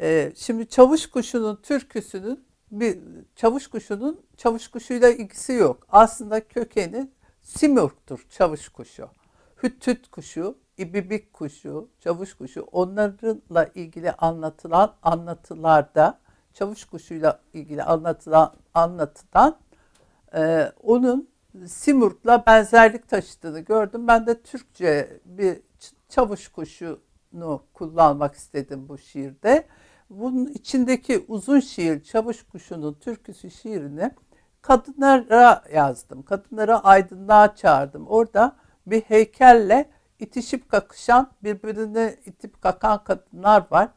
Ee, şimdi çavuş kuşunun türküsünün bir çavuş kuşunun çavuş kuşuyla ilgisi yok. Aslında kökeni Simurg'tur çavuş kuşu. Hüt hüt kuşu, ibibik kuşu, çavuş kuşu onlarla ilgili anlatılan anlatılarda çavuş kuşuyla ilgili anlatılan anlatıdan e, onun Simurg'la benzerlik taşıdığını gördüm. Ben de Türkçe bir çavuş kuşunu kullanmak istedim bu şiirde. Bunun içindeki uzun şiir Çavuş Kuşu'nun türküsü şiirini kadınlara yazdım. Kadınları aydınlığa çağırdım. Orada bir heykelle itişip kakışan, birbirini itip kakan kadınlar var.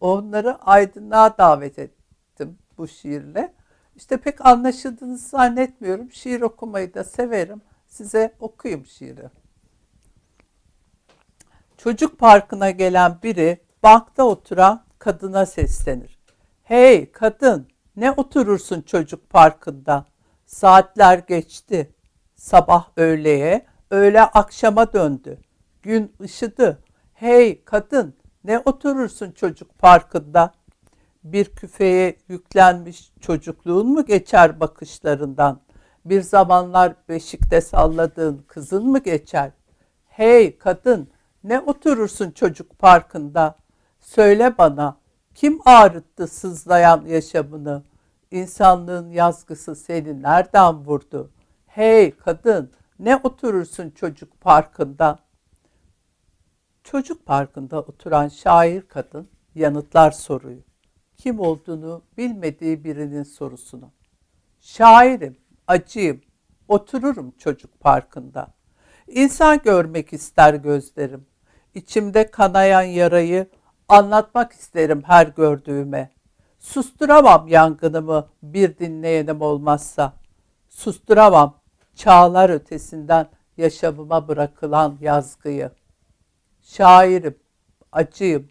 Onları aydınlığa davet ettim bu şiirle. İşte pek anlaşıldığını zannetmiyorum. Şiir okumayı da severim. Size okuyayım şiiri. Çocuk parkına gelen biri bankta oturan kadına seslenir. Hey kadın ne oturursun çocuk parkında? Saatler geçti. Sabah öğleye, öğle akşama döndü. Gün ışıdı. Hey kadın ne oturursun çocuk parkında? Bir küfeye yüklenmiş çocukluğun mu geçer bakışlarından? Bir zamanlar beşikte salladığın kızın mı geçer? Hey kadın ne oturursun çocuk parkında? Söyle bana kim ağrıttı sızlayan yaşamını? İnsanlığın yazgısı seni nereden vurdu? Hey kadın ne oturursun çocuk parkında? Çocuk parkında oturan şair kadın yanıtlar soruyu. Kim olduğunu bilmediği birinin sorusunu. Şairim, acıyım, otururum çocuk parkında. İnsan görmek ister gözlerim. İçimde kanayan yarayı anlatmak isterim her gördüğüme. Susturamam yangınımı bir dinleyenim olmazsa. Susturamam çağlar ötesinden yaşamıma bırakılan yazgıyı. Şairim, acıyım,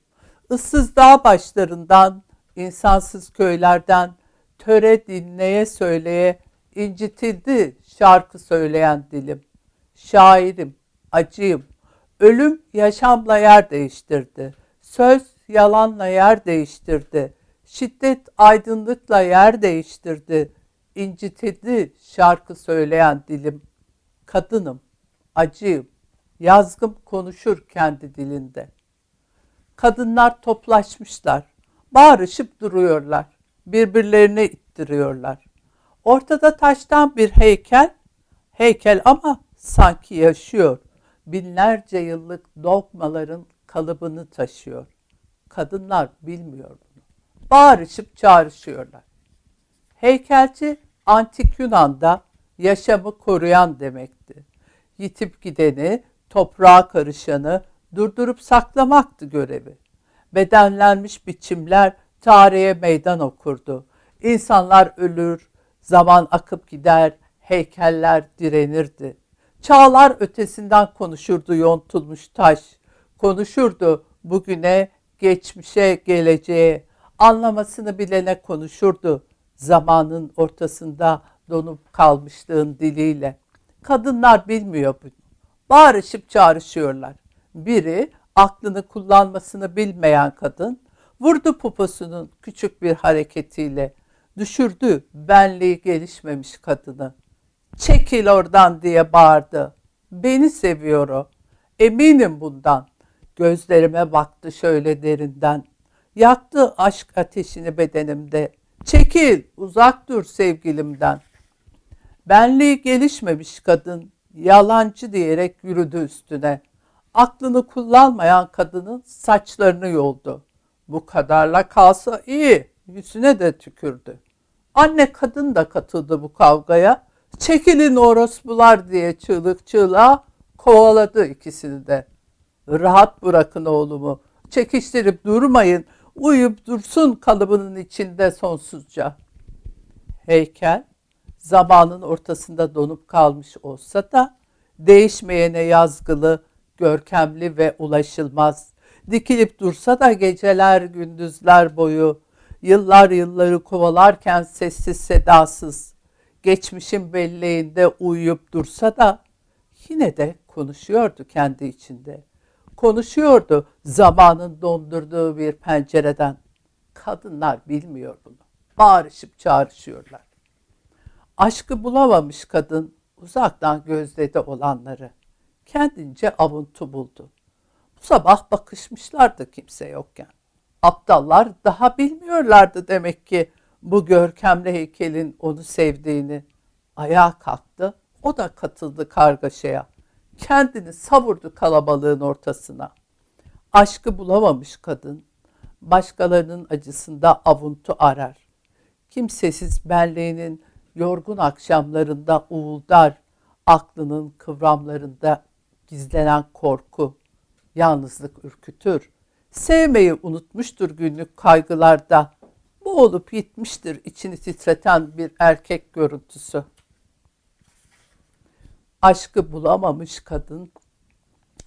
ıssız dağ başlarından, insansız köylerden, töre dinleye söyleye incitildi şarkı söyleyen dilim. Şairim, acıyım, ölüm yaşamla yer değiştirdi. Söz yalanla yer değiştirdi. Şiddet aydınlıkla yer değiştirdi. İncitildi şarkı söyleyen dilim. Kadınım, acıyım, yazgım konuşur kendi dilinde. Kadınlar toplaşmışlar, bağırışıp duruyorlar, birbirlerini ittiriyorlar. Ortada taştan bir heykel, heykel ama sanki yaşıyor. Binlerce yıllık dogmaların kalıbını taşıyor. Kadınlar bilmiyor bunu. Bağırışıp çağrışıyorlar. Heykelci antik Yunan'da yaşamı koruyan demekti. Yitip gideni, toprağa karışanı durdurup saklamaktı görevi. Bedenlenmiş biçimler tarihe meydan okurdu. İnsanlar ölür, zaman akıp gider, heykeller direnirdi. Çağlar ötesinden konuşurdu yontulmuş taş. Konuşurdu bugüne, geçmişe, geleceğe. Anlamasını bilene konuşurdu. Zamanın ortasında donup kalmışlığın diliyle. Kadınlar bilmiyor bunu. Bağırışıp çağrışıyorlar. Biri aklını kullanmasını bilmeyen kadın vurdu poposunun küçük bir hareketiyle. Düşürdü benliği gelişmemiş kadını. Çekil oradan diye bağırdı. Beni seviyor o. Eminim bundan. Gözlerime baktı şöyle derinden. Yaktı aşk ateşini bedenimde. Çekil, uzak dur sevgilimden. Benliği gelişmemiş kadın yalancı diyerek yürüdü üstüne. Aklını kullanmayan kadının saçlarını yoldu. Bu kadarla kalsa iyi, yüzüne de tükürdü. Anne kadın da katıldı bu kavgaya. Çekilin orospular diye çığlık çığlığa kovaladı ikisini de. Rahat bırakın oğlumu, çekiştirip durmayın, uyuyup dursun kalıbının içinde sonsuzca. Heykel zamanın ortasında donup kalmış olsa da değişmeyene yazgılı, görkemli ve ulaşılmaz. Dikilip dursa da geceler gündüzler boyu, yıllar yılları kovalarken sessiz sedasız, geçmişin belleğinde uyuyup dursa da yine de konuşuyordu kendi içinde. Konuşuyordu zamanın dondurduğu bir pencereden. Kadınlar bilmiyor bunu. Bağırışıp çağrışıyorlar. Aşkı bulamamış kadın uzaktan gözledi olanları. Kendince avuntu buldu. Bu sabah bakışmışlardı kimse yokken. Aptallar daha bilmiyorlardı demek ki bu görkemli heykelin onu sevdiğini. Ayağa kalktı, o da katıldı kargaşaya. Kendini savurdu kalabalığın ortasına. Aşkı bulamamış kadın, başkalarının acısında avuntu arar. Kimsesiz benliğinin yorgun akşamlarında uğuldar, aklının kıvramlarında gizlenen korku, yalnızlık ürkütür. Sevmeyi unutmuştur günlük kaygılarda. Bu olup gitmiştir içini titreten bir erkek görüntüsü. Aşkı bulamamış kadın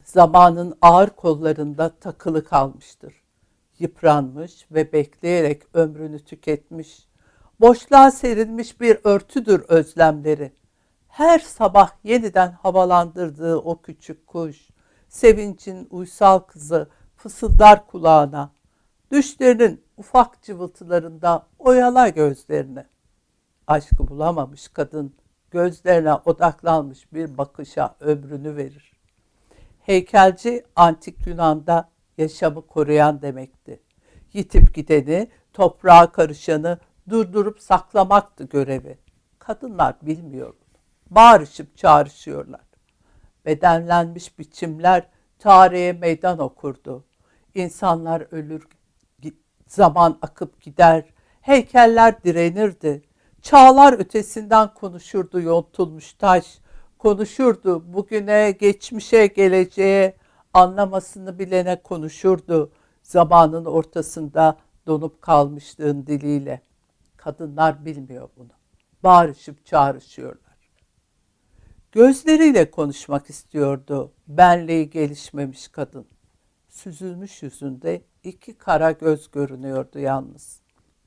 zamanın ağır kollarında takılı kalmıştır. Yıpranmış ve bekleyerek ömrünü tüketmiş. Boşluğa serilmiş bir örtüdür özlemleri. Her sabah yeniden havalandırdığı o küçük kuş, sevincin uysal kızı fısıldar kulağına. Düşlerinin ufak cıvıltılarında oyala gözlerini. Aşkı bulamamış kadın gözlerine odaklanmış bir bakışa ömrünü verir. Heykelci antik Yunan'da yaşamı koruyan demekti. Yitip gideni, toprağa karışanı durdurup saklamaktı görevi. Kadınlar bilmiyor bunu. Bağırışıp çağrışıyorlar. Bedenlenmiş biçimler tarihe meydan okurdu. İnsanlar ölür, zaman akıp gider, heykeller direnirdi. Çağlar ötesinden konuşurdu yontulmuş taş, konuşurdu bugüne, geçmişe, geleceğe, anlamasını bilene konuşurdu. Zamanın ortasında donup kalmışlığın diliyle. Kadınlar bilmiyor bunu. Bağırışıp çağrışıyorlar. Gözleriyle konuşmak istiyordu benliği gelişmemiş kadın. Süzülmüş yüzünde iki kara göz görünüyordu yalnız.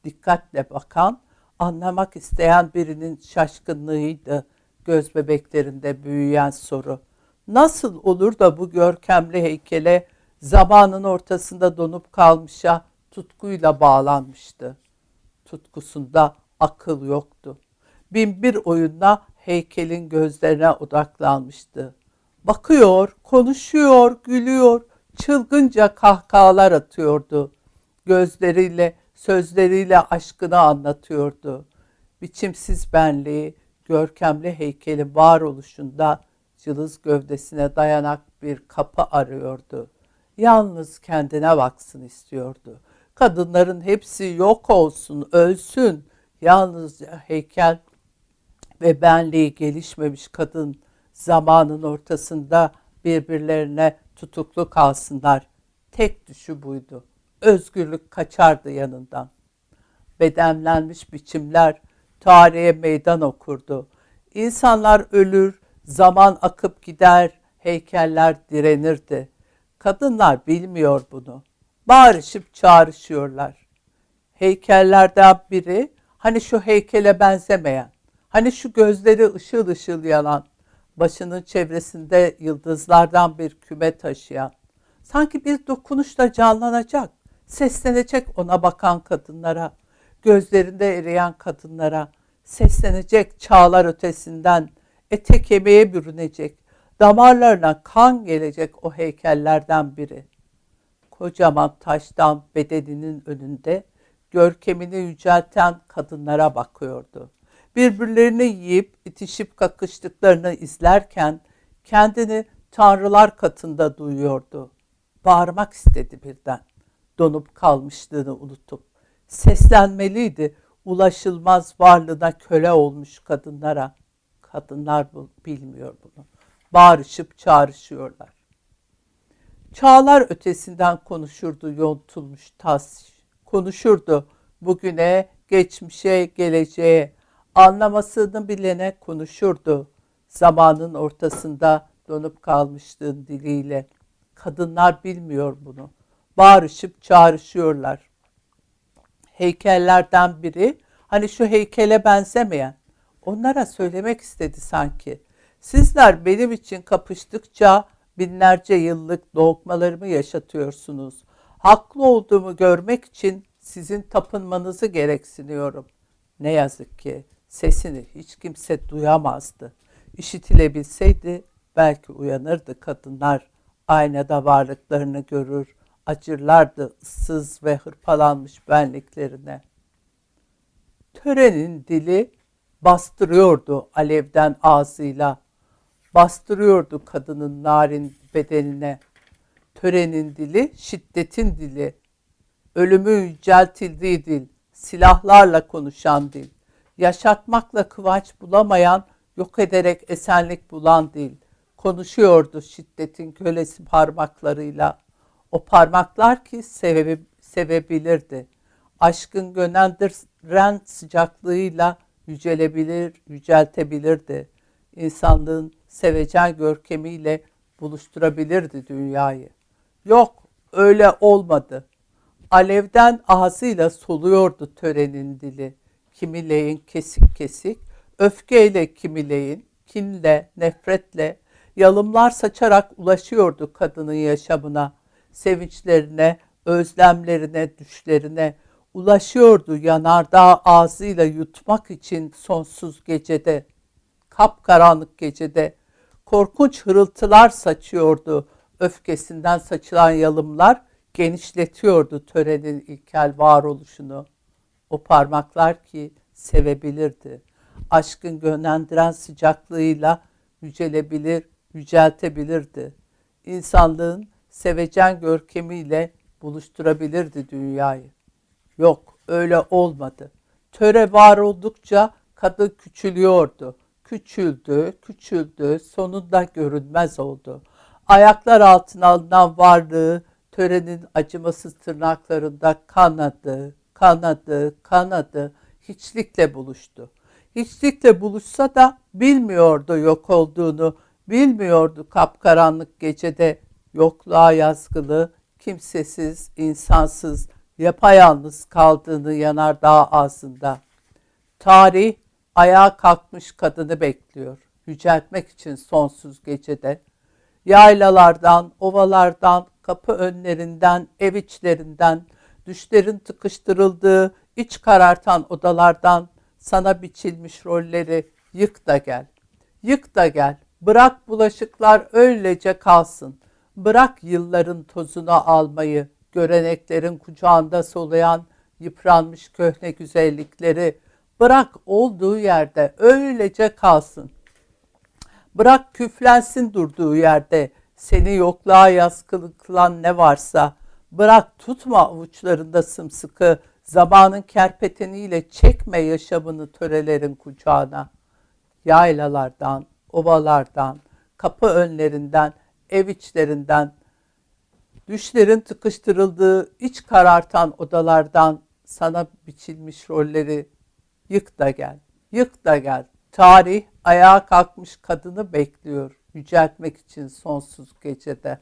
Dikkatle bakan, anlamak isteyen birinin şaşkınlığıydı göz bebeklerinde büyüyen soru. Nasıl olur da bu görkemli heykele zamanın ortasında donup kalmışa tutkuyla bağlanmıştı. Tutkusunda akıl yoktu. Binbir oyunla heykelin gözlerine odaklanmıştı. Bakıyor, konuşuyor, gülüyor, çılgınca kahkahalar atıyordu. Gözleriyle, sözleriyle aşkını anlatıyordu. Biçimsiz benliği, görkemli heykelin varoluşunda cılız gövdesine dayanak bir kapı arıyordu. Yalnız kendine baksın istiyordu. Kadınların hepsi yok olsun, ölsün. Yalnızca heykel ve benliği gelişmemiş kadın zamanın ortasında birbirlerine tutuklu kalsınlar. Tek düşü buydu. Özgürlük kaçardı yanından. Bedenlenmiş biçimler tarihe meydan okurdu. İnsanlar ölür, zaman akıp gider, heykeller direnirdi. Kadınlar bilmiyor bunu. Bağırışıp çağrışıyorlar. Heykellerden biri, hani şu heykele benzemeyen, hani şu gözleri ışıl ışıl yanan, başının çevresinde yıldızlardan bir küme taşıyan, sanki bir dokunuşla canlanacak, seslenecek ona bakan kadınlara, gözlerinde eriyen kadınlara, seslenecek çağlar ötesinden, ete kemiğe bürünecek, damarlarına kan gelecek o heykellerden biri. Kocaman taştan bedeninin önünde görkemini yücelten kadınlara bakıyordu. Birbirlerini yiyip itişip kakıştıklarını izlerken kendini tanrılar katında duyuyordu. Bağırmak istedi birden. Donup kalmışlığını unutup seslenmeliydi ulaşılmaz varlığına köle olmuş kadınlara. Kadınlar bilmiyor bunu. Bağırışıp çağrışıyorlar. Çağlar ötesinden konuşurdu yontulmuş tas. Konuşurdu bugüne, geçmişe, geleceğe. Anlamasını bilene konuşurdu. Zamanın ortasında donup kalmışlığın diliyle. Kadınlar bilmiyor bunu. Bağırışıp çağrışıyorlar. Heykellerden biri, hani şu heykele benzemeyen, onlara söylemek istedi sanki. Sizler benim için kapıştıkça binlerce yıllık doğmalarımı yaşatıyorsunuz. Haklı olduğumu görmek için Sizin tapınmanızı gereksiniyorum. Ne yazık ki sesini hiç kimse duyamazdı. İşitilebilseydi belki uyanırdı kadınlar. Aynada varlıklarını görür, acırlardı ıssız ve hırpalanmış benliklerine. Törenin dili bastırıyordu alevden ağzıyla. Bastırıyordu kadının narin bedenine. Törenin dili şiddetin dili. Ölümü yüceltildiği dil. Silahlarla konuşan dil. Yaşatmakla kıvanç bulamayan, yok ederek esenlik bulan dil. Konuşuyordu şiddetin kölesi parmaklarıyla. O parmaklar ki seve, sevebilirdi. Aşkın gönendiren sıcaklığıyla yücelebilir, yüceltebilirdi. İnsanlığın sevecen görkemiyle buluşturabilirdi dünyayı. Yok, öyle olmadı. Alevden ağzıyla soluyordu törenin dili. Kimileyin kesik kesik, öfkeyle kimileyin, kinle, nefretle, yalımlar saçarak ulaşıyordu kadının yaşamına, sevinçlerine, özlemlerine, düşlerine, ulaşıyordu yanardağ ağzıyla yutmak için sonsuz gecede, kapkaranlık gecede, korkunç hırıltılar saçıyordu, öfkesinden saçılan yalımlar genişletiyordu törenin ilkel varoluşunu. O parmaklar ki sevebilirdi. Aşkın gönlendiren sıcaklığıyla yücelebilir, yüceltebilirdi. İnsanlığın sevecen görkemiyle buluşturabilirdi dünyayı. Yok, öyle olmadı. Töre var oldukça kadın küçülüyordu. Küçüldü, küçüldü, sonunda görünmez oldu. Ayaklar altına alınan varlığı törenin acımasız tırnaklarında kanadı, kanadı, kanadı, hiçlikle buluştu. Hiçlikle buluşsa da bilmiyordu yok olduğunu, bilmiyordu kapkaranlık gecede yokluğa yazgılı, kimsesiz, insansız, yapayalnız kaldığını yanardağ ağzında. Tarih ayağa kalkmış kadını bekliyor, yüceltmek için sonsuz gecede. Yaylalardan, ovalardan, kapı önlerinden, ev içlerinden, düşlerin tıkıştırıldığı, iç karartan odalardan sana biçilmiş rolleri yık da gel. Yık da gel. Bırak bulaşıklar öylece kalsın. Bırak yılların tozunu almayı, göreneklerin kucağında soluyan yıpranmış köhne güzellikleri. Bırak olduğu yerde öylece kalsın. Bırak küflensin durduğu yerde seni yokluğa yaskılı ne varsa bırak tutma avuçlarında sımsıkı zamanın kerpeteniyle çekme yaşamını törelerin kucağına. Yaylalardan, ovalardan, kapı önlerinden, ev içlerinden, düşlerin tıkıştırıldığı iç karartan odalardan sana biçilmiş rolleri yık da gel, yık da gel. Tarih ayağa kalkmış kadını bekliyor yüceltmek için sonsuz gecede.